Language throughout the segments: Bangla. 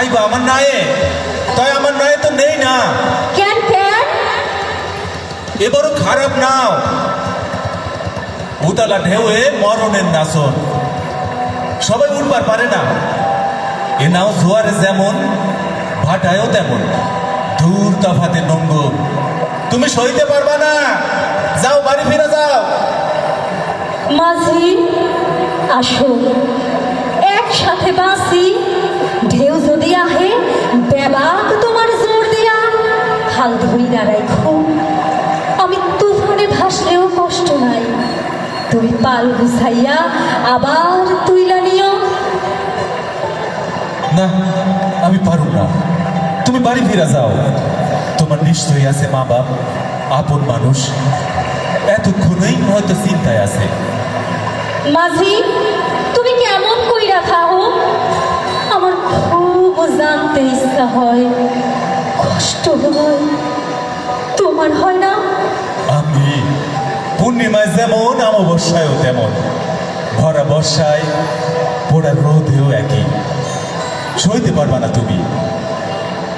আইবা আমার নায়ে? তাই আমার নায়ে তো নেই না। কেন কেন? এবারও খারাপ নাও। উতালা ঢেউয়ে মরণের নাচন সবাই উঠবার পারে না। এ নাও জোয়ারে যেমন ভাটায়ও তেমন। দূর তফাতে নঙ্গ তুমি সইতে পারবা না। যাও বাড়ি ফিরে যাও। মাঝি আসো। একসাথে বাঁচি। ঢেউ যদি আহে বেবাক তোমার জোর দিয়া। হাল ধরি দাঁড়াই খুব আমি তুফানে ভাসলেও কষ্ট নাই। তুমি পাল গুছাইয়া আবার তুইলা নিও। না আমি পারু না। তুমি বাড়ি ফিরে যাও। তোমার নিশ্চয়ই আছে মা বাপ আপন মানুষ। এতক্ষণই হয়তো চিন্তায় আছে। মাঝি তুমি কেমন কইরা খাও? খুব জানতে ইচ্ছা হয় কষ্ট হয় তোমার হয় না? আমি পূর্ণিমায় যেমন অমাবস্যায়ও তেমন। ভরা বর্ষায় পোড়া রোদেও একই। সইতে পারবা না তুমি।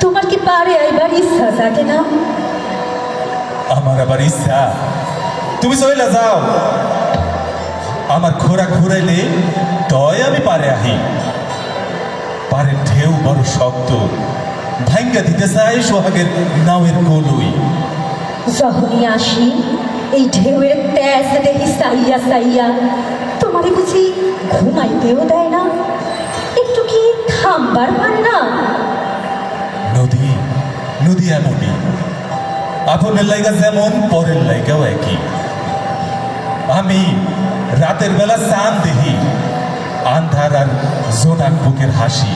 তোমার কি পারে আইবার ইচ্ছা জাগে না? আমার আবার ইচ্ছা। তুমি চইলা যাও। আমার খোরা ঘুরাইলে তয় আমি পারে আহি। পারে ঢেউ বড় শক্ত ভাঙ্গা দিতে চাই সোহাগের নাওয়ের কলুই। যখনই আসি এই ঢেউয়ের তেজ দেখি সাইয়া সাইয়া। তোমারে বুঝি ঘুমাইতেও দেয় না একটু কি থামবার পারে না? নদী নদী এমনই। আপনের লাইগা যেমন পরের লাইগাও একই। আমি রাতের বেলা চান দেখি আন্ধার আর জোনাক বুকের হাসি।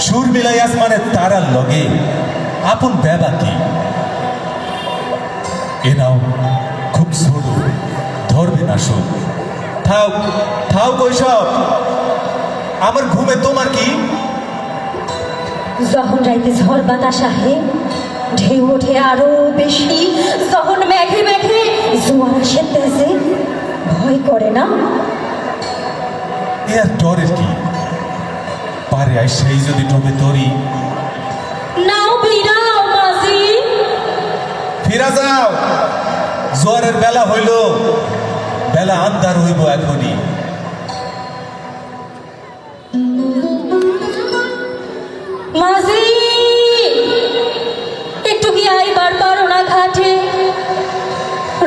সুর মিলাই আসমানের তারার লগে। আপন বেবা কি? এ খুব ছোট ধরবে না সুখ থাও থাও কৈশব আমার ঘুমে তোমার কি? যখন রাইতে ঝড় বাতাস আহে ঢেউ ওঠে আরও বেশি। যখন মেঘে মেঘে জোয়ার আসে ভয় করে না? এ আর ডরের কি? পারে আই সেই যদি ডোবে তরি নাও বিরাও মাঝি ফিরা যাও। জোয়ারের বেলা হইল। বেলা আন্ধার হইব এখনই। মাঝি একটু কি আইবার পারো না ঘাটে?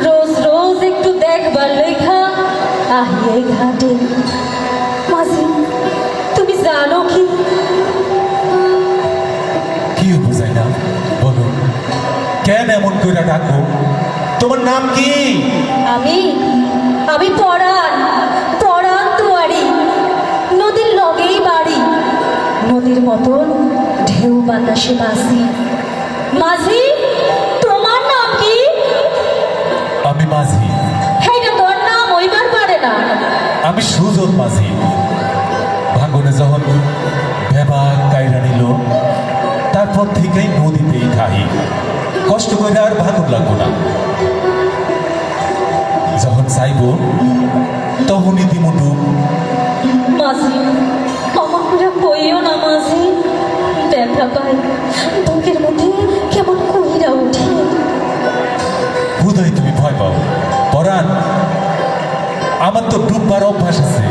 রোজ রোজ একটু দেখবার লেখা আহিয়ে ঘাটে। ডাকো তোমার নাম কি? আমি আমি পড়ান পড়ান তোয়ারি নদীর লগেই বাড়ি। নদীর মতন ঢেউ বাতাসে বাসি মাঝি তোমার নাম কি? আমি মাঝি। হেইটা তোর নাম ওইবার পারে না। আমি সুজন মাঝি। ভাঙনে যখন বেবা কাইরা নিল তারপর থেকেই নদীতেই থাহি কষ্ট করে আর ভাঙন লাগবো না। যখন চাইব তখনই দিমু ডুব। মাঝি আমার করে কইও না মাঝি। ব্যথা পাই বুকের মধ্যে কেমন কইরা উঠে বোধহয় তুমি ভয় পাও। পরাণ আমার তো ডুববার অভ্যাস আছে।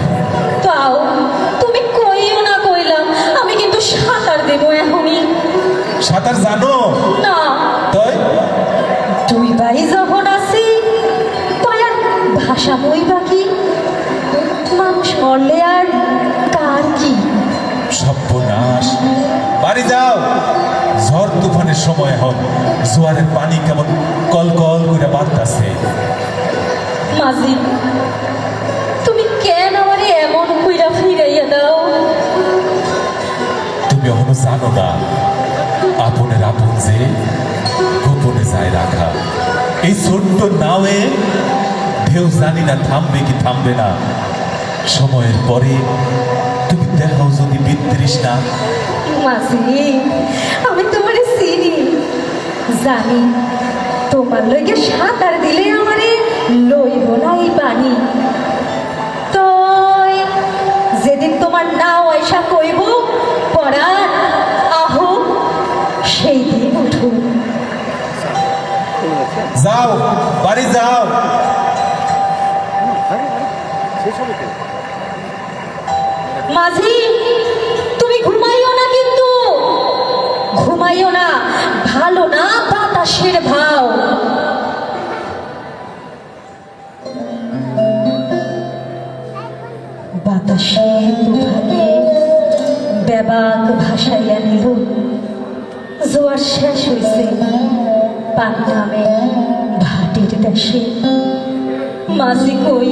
পাও তুমি কইও না কইলাম আমি কিন্তু সাঁতার দেবো এখনই। সাঁতার জানো? বই বাকি? মানুষ মরলে আর কার কি? সর্বনাশ। বাড়ি যাও। ঝড় তুফানের সময় এখন জোয়ারের পানি কেমন কল কল করে বাড়তাছে। মাঝি তুমি কেন আমারে এমন কইরা ফিরাইয়া দাও? তুমি এখনও জানো না আপনের আপন যে গোপনে যায় রাখা। এই ছোট্ট নাওয়ে কেউ জানি না থামবে কি থামবে না। সময়ের পরে তুমি দেখো যদি বিদ্রিস না। আমি তোমার চিনি। জানি তোমার লইকে সাঁতার দিলে আমারে লইব নাই এই তই যেদিন তোমার নাও আয়সা কইব পড়ার আহ সেই দিন উঠুন। যাও বাড়ি যাও। মাঝি, তুমি ঘুমাইও না কিন্তু। ঘুমাইও না, ভালো না বাতাসের ভাও বাতাসে দুভাগে ব্যাবাক ভাসাইয়া নিল জোয়ার শেষ হইছে পানি নামে ভাটির দেশে। মাঝি কই?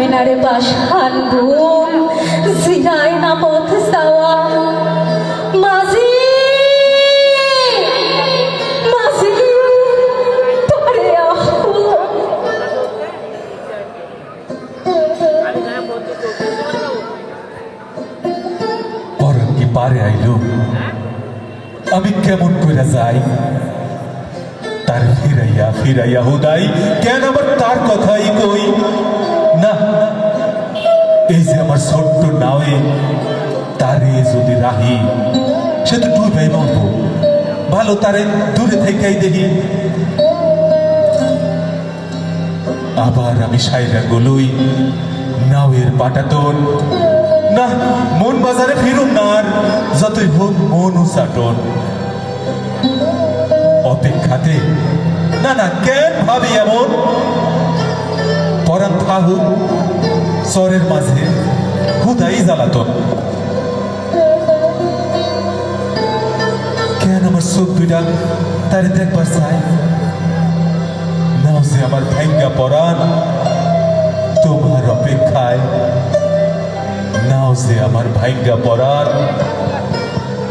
থামে না পাশান ঘুম জিরায় না পথ সাওয়া মাঝি আমি কেমন করে যাই? তার ফিরাইয়া ফিরাইয়া হুদাই, কেন আবার তার কথাই কই? না, এই যে আমার ছোট্ট নাওয়ে, তারে যদি রাহি সে তো ডুবে মরব। ভালো তারে দূরে থেকেই দেখি। আবার আমি সাইরা গলুই, নাওয়ের পাটাতন না, মন বাজারে ফিরুন না আর, যতই হোক মন উচাটন অপেক্ষাতে, না না, কেন ভাবি এমন? পরান থাহুক চরের মাঝে, হুদাই জ্বালাতন। কেন আমার চোখ দুইটা তারে দেখবার চাই নাও যে আমার ভাঙ্গা পরান তোমার অপেক্ষায়। নাও যে আমার ভাগ্যা পড়ার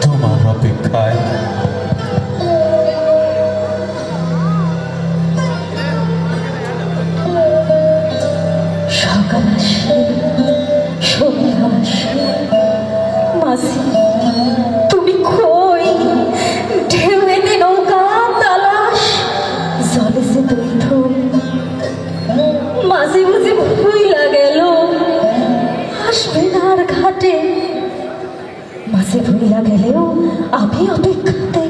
তোমার অপেক্ষায়। ভুইলা গেল আসবে আর ঘাটে। মাঝে ভুইলা গেলেও আমি অপেক্ষাতে।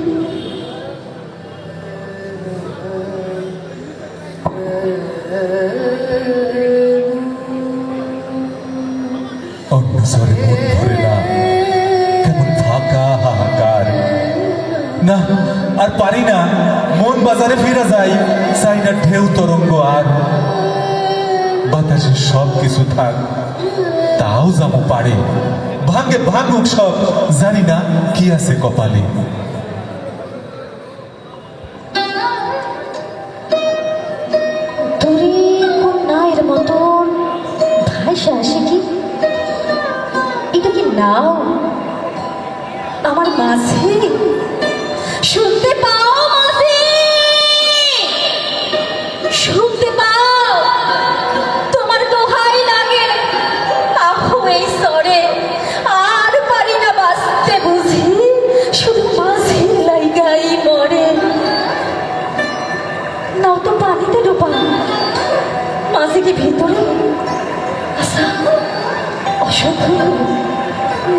অন্য স্বরে মন ভরে না। না, আর পারি না। মন বাজারে ফিরে যাই। চাই না ঢেউ তরঙ্গ আর। বাতাসে সব কিছু থাক। তাও যাব পারে। ভাঙ্গে ভাঙুক সব। জানি না কি আছে কপালে। আমার মাঝে শুনতে পাও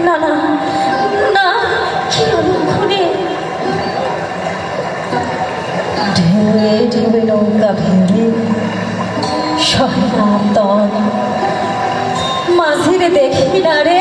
না না না কি অলক্ষণে ঢেউয়ে নৌকা ভেঙে তন মাঝিরে দেখি না রে